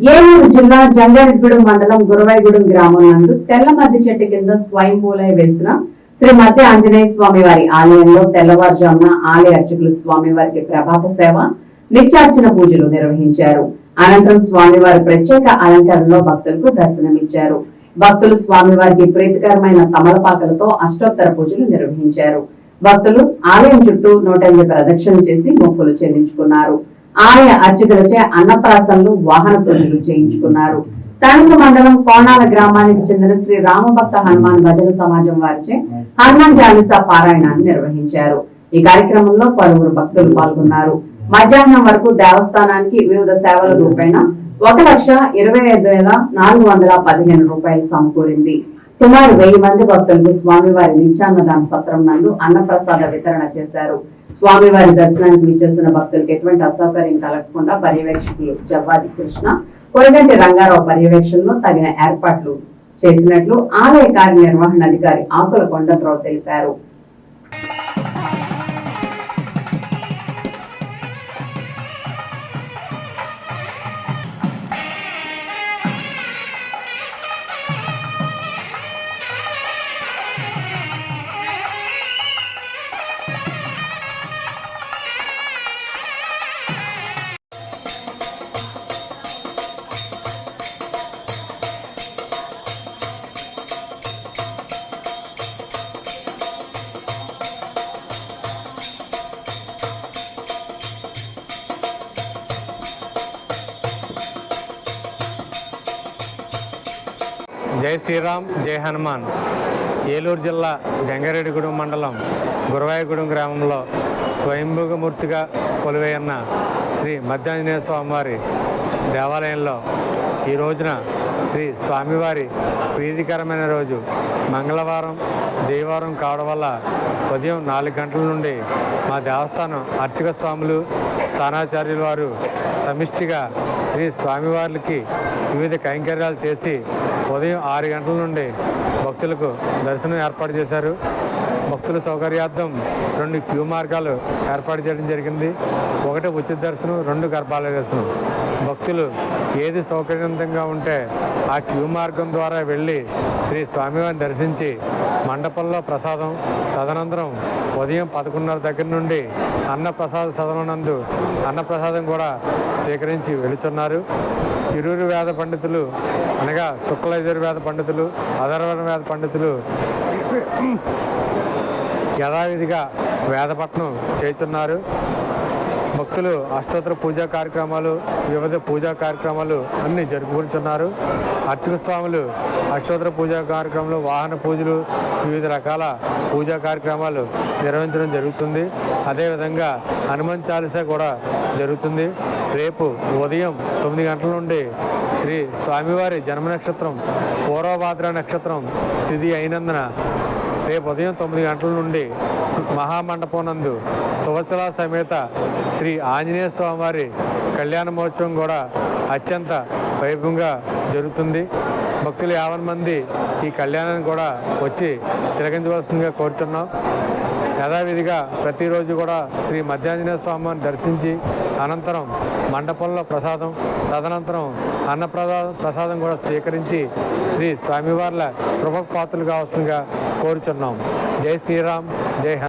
ఏలూరు జిల్లా జంగారెడ్డిగూడెం మండలం గురవైగూడెం గ్రామం నందు తెల్ల మద్ది చెట్టు కింద స్వయంభూలై వెలిసిన శ్రీ మధ్య ఆంజనేయ స్వామి వారి ఆలయంలో తెల్లవారుజామున ఆలయ అర్చకులు స్వామివారికి ప్రభాత సేవ నిత్యార్చన పూజలు నిర్వహించారు. అనంతరం స్వామివారి ప్రత్యేక అలంకరణలో భక్తులకు దర్శనమిచ్చారు. భక్తులు స్వామివారికి ప్రీతికరమైన తమలపాకలతో అష్టోత్తర పూజలు నిర్వహించారు. భక్తులు ఆలయం చుట్టూ నూట ఎనిమిది ప్రదక్షిణలు చేసి మొక్కులు చెల్లించుకున్నారు. ఆలయ అర్చకులచే అన్నప్రాసనలు వాహన పూజలు చేయించుకున్నారు. తణుకు మండలం కోణాల గ్రామానికి చెందిన శ్రీ రామభక్త హనుమాన్ భజన సమాజం వారిచే హనుమాన్ చాలీసా పారాయణాన్ని నిర్వహించారు. ఈ కార్యక్రమంలో పలువురు భక్తులు పాల్గొన్నారు. మధ్యాహ్నం వరకు దేవస్థానానికి వివిధ సేవల రూపేణ ఒక లక్ష ఇరవై ఐదు వేల నాలుగు వందల పదిహేను రూపాయలు సమకూరింది. సుమారు వెయ్యి మంది భక్తులకు స్వామివారి నిత్యాన్నదాన సత్రం నందు అన్నప్రసాద వితరణ చేశారు. స్వామివారి దర్శనానికి విచ్చేసిన భక్తులకు ఎటువంటి అసౌకర్యం కలగకుండా పర్యవేక్షకులు జవ్వాది కృష్ణ కొరగంటి రంగారావు పర్యవేక్షణలో తగిన ఏర్పాట్లు చేసినట్లు ఆలయ కార్యనిర్వహణాధికారి ఆకుల కొండరావు తెలిపారు. జై శ్రీరామ్ జై హనుమాన్. ఏలూరు జిల్లా జంగారెడ్డిగూడెం మండలం గురవాయగూడెం గ్రామంలో స్వయంభూగమూర్తిగా కొలువైన శ్రీ మధ్యాంజనేయ స్వామివారి దేవాలయంలో ఈ రోజున శ్రీ స్వామివారి ప్రీతికరమైన రోజు. మంగళవారం జయవారం కావడం వల్ల ఉదయం నాలుగు గంటల నుండి మా దేవస్థానం అర్చక స్వాములు స్థానాచార్యుల వారు సమిష్టిగా శ్రీ స్వామివారికి వివిధ కైంకర్యాలు చేసి ఉదయం ఆరు గంటల నుండి భక్తులకు దర్శనం ఏర్పాటు చేశారు. భక్తుల సౌకర్యార్థం రెండు క్యూ మార్గాలు ఏర్పాటు చేయడం జరిగింది. ఒకటి ఉచిత దర్శనం రెండు గర్భాలయ దర్శనం. భక్తులు ఏది సౌకర్యవంతంగా ఉంటే ఆ క్యూ మార్గం ద్వారా వెళ్ళి శ్రీ స్వామివారిని దర్శించి మండపంలో ప్రసాదం తదనంతరం ఉదయం పదకొండున్నర దగ్గర నుండి అన్నప్రసాద సదనందు అన్నప్రసాదం కూడా స్వీకరించి వెళుతున్నారు. ఇరువురు వేద పండితులు అనగా శుక్ల యజుర్వేద పండితులు అధర్వణ వేద పండితులు యథావిధిగా వేదపట్నం చేస్తున్నారు. భక్తులు అష్టోత్తర పూజా కార్యక్రమాలు వివిధ పూజా కార్యక్రమాలు అన్ని జరుపుకుంటున్నారు. అర్చక స్వాములు అష్టోత్తర పూజా కార్యక్రమాలు వాహన పూజలు వివిధ రకాల పూజా కార్యక్రమాలు నిర్వహించడం జరుగుతుంది. అదేవిధంగా హనుమాన్ చాలీసా కూడా జరుగుతుంది. రేపు ఉదయం తొమ్మిది గంటల నుండి శ్రీ స్వామివారి జన్మ నక్షత్రం పూర్వభాద్ర నక్షత్రం తిథి అయినందున రేపు ఉదయం తొమ్మిది గంటల నుండి మహామండపం నందు సువత్సల సమేత శ్రీ ఆంజనేయ స్వామివారి కళ్యాణ మహోత్సవం కూడా అత్యంత వైభవంగా జరుగుతుంది. భక్తులు యావన్ మంది ఈ కళ్యాణాన్ని కూడా వచ్చి తిలకించవలసిందిగా కోరుచున్నాం. యథావిధిగా ప్రతిరోజు కూడా శ్రీ మధ్యాంజనేయ స్వామిని దర్శించి అనంతరం మండపంలో ప్రసాదం తదనంతరం అన్న ప్రసాదం కూడా స్వీకరించి శ్రీ స్వామివార్ల కృపకు పాత్రలు కావాల్సిందిగా కోరుచున్నాం జై శ్రీరామ్ జై హనుమాన్